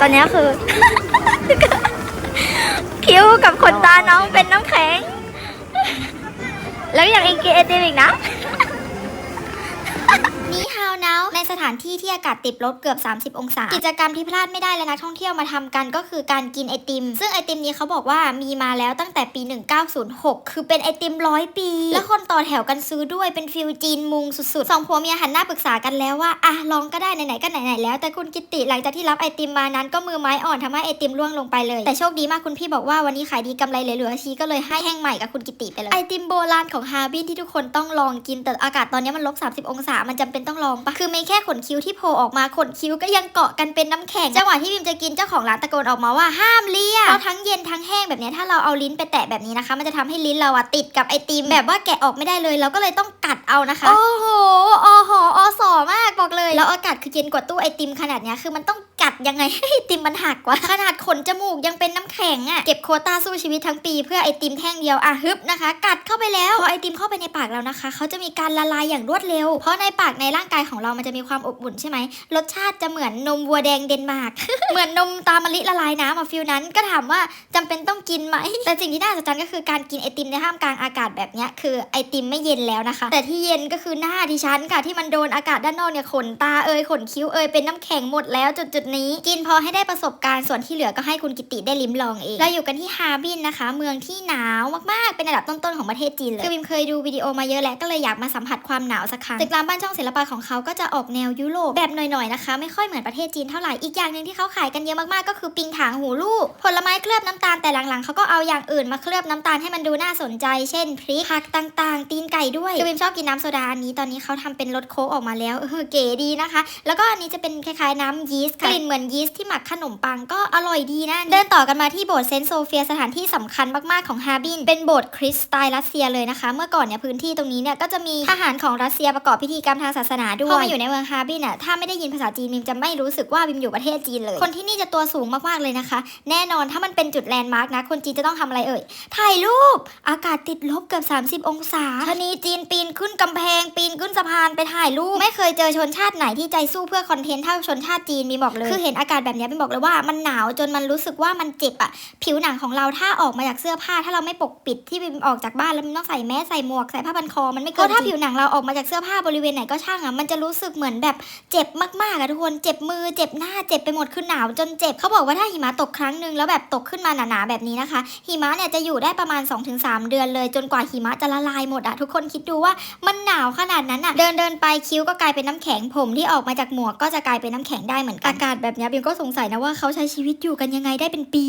ตอนนี้คือ คิ้วกับขนตาน้องเป็นน้ำแข็ง แล้วยังเองกินไอติมอีกนะนี่ฮาวนา ถานที่ที่อากาศติดลบเกือบ 30 องศา กิจกรรมที่พลาดไม่ได้และนักท่องเที่ยวมาทำกันก็คือการกินไอติม ซึ่งไอติมนี้เขาบอกว่ามีมาแล้วตั้งแต่ปี 1906 คือเป็นไอติมร้อยปี แล้วคนต่อแถวกันซื้อด้วยเป็นฟิลจีนมุงสุดๆสองผัวเมียหันหน้าปรึกษากันแล้วว่าอะลองก็ได้ไหนๆก็ไหนๆแล้ว แต่คุณกิติหลังจากที่รับไอติมมานั้นก็มือไม้อ่อนทำให้ไอติมร่วงลงไปเลย แต่โชคดีมากคุณพี่บอกว่าวันนี้ขายดีกำไรเหลือๆชี้ก็เลยให้แห้งใหม่กับคุณกิติไปเลยไอติมโบราณของฮาร์บินที่ทุกคนต้องลองกินแต่อากาศตอนนี้มันลบ30 องศามันจำเป็นต้องลองปะคือไม่แค่ขนคิ้วที่โผล่ออกมาขนคิ้วก็ยังเกาะกันเป็นน้ำแข็งจังหวะที่บิมจะกินเจ้าของร้านตะโกนออกมาว่าห้ามเลียเพราะทั้งเย็นทั้งแห้งแบบเนี้ยถ้าเราเอาลิ้นไปแตะแบบนี้นะคะ มันจะทำให้ลิ้นเราอะติดกับไอติมแบบว่าแกะออกไม่ได้เลย เราก็เลยต้องกัดเอานะคะโอ้โหอหออสอมากบอกเลย แล้วอากาศคือเย็นกว่าตู้ไอติมขนาดเนี้ยคือมันต้อง กัดยังไงให้ไอติมมันหักวะขนาดขนจมูกยังเป็นน้ำแข็งอะเก็บโคต้าสู้ชีวิตทั้งปี เพื่อไอติมแท่งเดียวอะฮึบนะคะ กัดเข้าไปแล้วพอไอติมเข้าไปในปากเรานะคะเขาจะมีการละลายอย่างรวดเร็ว เพราะในปากในร่างกายของเรามันจะมีความอบอุ่นใช่ไหมรสชาติจะเหมือนนมวัวแดงเดนมาร์กเหมือนนมตามะลิละลายน้ำอะฟิลนั้นก็ถามว่าจำเป็นต้องกินไหมแต่สิ่งที่น่าอัศจก็คือการกินไอติมในท่ามกลางอากาศแบบนี้คือไอติมไม่เย็นแล้วนะคะ แต่ที่เย็นก็คือหน้าดิฉันค่ะที่มันโดนอากาศด้านนอกเนี่ยขนตาเอยขนคิ้วเอยเป็นน้ำแข็งหมดแล้วจุดจุดๆนี้ กินพอให้ได้ประสบการณ์ส่วนที่เหลือก็ให้คุณกิติได้ลิ้มลองเองเราอยู่กันที่ฮาร์บินนะคะ เมืองที่หนาวมากๆเป็นอันดับต้นๆของประเทศจีนเลยคือบิมเคยดูวิดีโอมาเยอะแล้วก็เลยอยากมาสัมผัสความหนาวสักครั้งตึกรามบ้านช่องศิลปะของเขาก็จะออกแนวยุโรปแบบหน่อยๆนะคะ ไม่ค่อยเหมือนประเทศจีนเท่าไหร่อีกอย่างหนึ่งที่เขาขายกันเยอะมากๆก็คือปิงถางหูลูกผลไม้เคลือบน้ำตาลแต่หลังๆเขาก็เอาอย่างอื่นมาเคลือบน้ำตาลให้มันดูน่าสนใจ เช่นพริกผักต่างๆ ตีนไก่ด้วยคือบิมชอบกินน้ำโซดาอันนี้ตอนนี้เขาทำเป็นรสโค้กออกมาแล้วเออเก๋ดีนะคะ แล้วก็อันนี้จะเป็นคล้ายๆน้ำยีสต์ค่ะกลิ่นเหมือนยีสต์ที่หมักขนมปังก็อร่อยดีนะ เดินต่อกันมาที่โบสถ์เซนต์โซเฟียสถานที่สำคัญมากๆของฮาร์บิน เป็นโบสถ์คริสต์สไตล์รัสเซียเลยนะคะ เมื่อก่อนเนี่ยพื้นที่ตรงนี้เนี่ยก็จะมีทหารของรัสเซียประกอบพิธีกรรมทางศาสนาด้วยพอมาอยู่ในเมืองฮาร์บินอะถ้าไม่ได้ยินภาษาจีนบิมจะไม่รู้สึกว่าบิมอยู่ประเทศจีนเลย คนที่นี่จะตัวสูงมากๆเลยนะคะ แน่นอนถ้ามันเป็นจุดแลนด์มาร์กนะคนจีนจะต้องทำอะไรเอ่ยถ่ายรูปอากาศติดลบเกือบ 30 องศาชะนีจีนปีนขึ้นกำแพงปีนขึ้นสะพานไปถ่ายรูปไม่เคยเจอชนชาติไหนที่ใจสู้เพื่อคอนเทนต์เท่าชนชาติจีนมีบอกเลยคือเห็นอากาศแบบนี้ยมีบอกเลยว่ามันหนาวจนมันรู้สึกว่ามันเจ็บอะผิวหนังของเราถ้าออกมาจากเสื้อผ้า ถ้าเราไม่ปกปิดที่บิมออกจากบ้านแล้วมันต้องใส่แมสใส่หมวกใส่ผ้าพันคอมันไม่เกินถ้าผิวหนังเราออกมาจากเสื้อผ้าบริเวณไหนก็ช่างอะมันจะรู้สึกเหมือนแบบเจ็บมากๆอะทุกคนเจ็บมือเจ็บหน้าเจ็บไปหมดคือหนาวจนเจ็บเขาบอกว่าถ้าหิมะตกครั้งหนึ่งแล้วแบบตกขึ้นมาหนาๆแบบนี้นะคะ หิมะเนี่ยจะอยู่ได้ประมาณ 2-3 เดือนเลย จนกว่าหิมะจะละลายหมดอะทุกคนคิดดูว่ามันหนาวขนาดนั้นอะเดินเดินไปคิ้วก็กลายเป็นน้ำแข็งผมที่ออกมาจากหมวกก็จะกลายเป็นน้ำแข็งได้เหมือนกันอากาศแบบนี้บิมก็สงสัยนะว่าเขาใช้ชีวิตอยู่กันยังไงได้เป็นปี